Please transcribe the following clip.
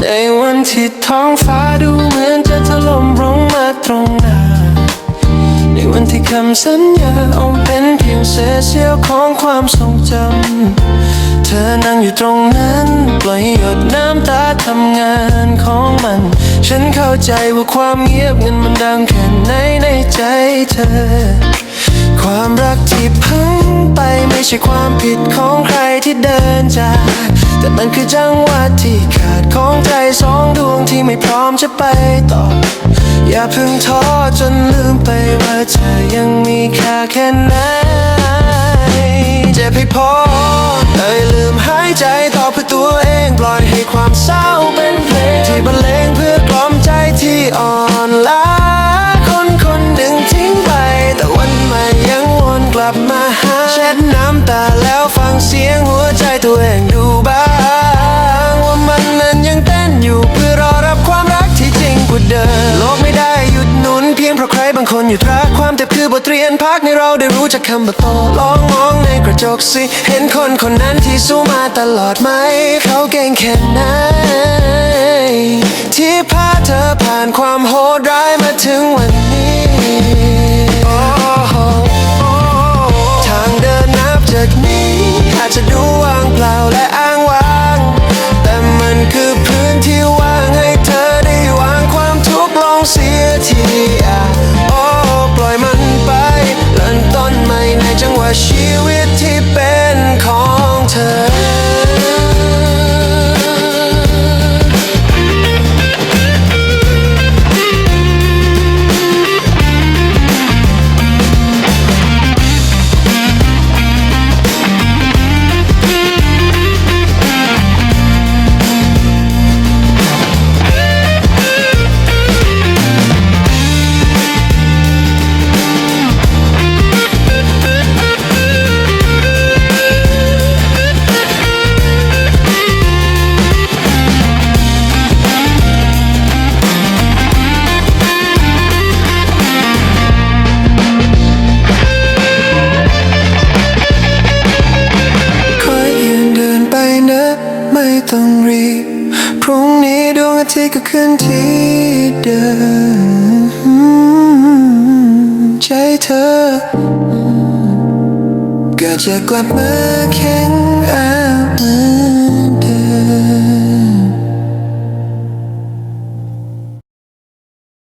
ในวันที่ท้องฟ้าดูเหมือนจะถล่มลงมาตรงหน้น ที่คำสัญญาเอาเป็นเพียงเศษเสี้ยวของความทรงจำ เธอนั่งอยู่ตรงนั้น ปล่อยหยดน้ำตาทำงานของมัน ฉันเข้าใจว่าความเงียบงันมันดังแค่ไหนในใจเธอ ความรักที่พังไปไม่ใช่ความผิดของใครที่เดินจาก แต่มันคือจังหวะที่ขาดของใจสองดวงที่ไม่พร้อมจะไปต่อ อย่าเพิ่งท้อจนลืมไปว่าเธอยังมีค่าแค่ไหนเจ็บให้พอเลยลืมหายใจต่อเพื่อตัวเองปล่อยให้ความเศร้าเป็นเพลงที่บรรเลงเพื่อกล่อมใจที่อ่อนล้าคนคนหนึ่งทิ้งไป แต่วันใหม่ยังวนกลับมาหาเช็ดน้ำตาแล้วฟังเสียงหัวใจตัวเองดู หยุดรักความเจ็บคือบทเรียนพักในเราได้รู้จักคำว่าโตลองมองในกระจกสิ เห็นคนคนนั้นที่สู้มาตลอดไหม เขาเก่งแค่ไหนที่พาเธอผ่านความโหดร้ายมาถึงวัน Ваші อาทิตย์ก็ขึ้นที่เดิมใจเธอก็จะกลับมาแข็งอามือ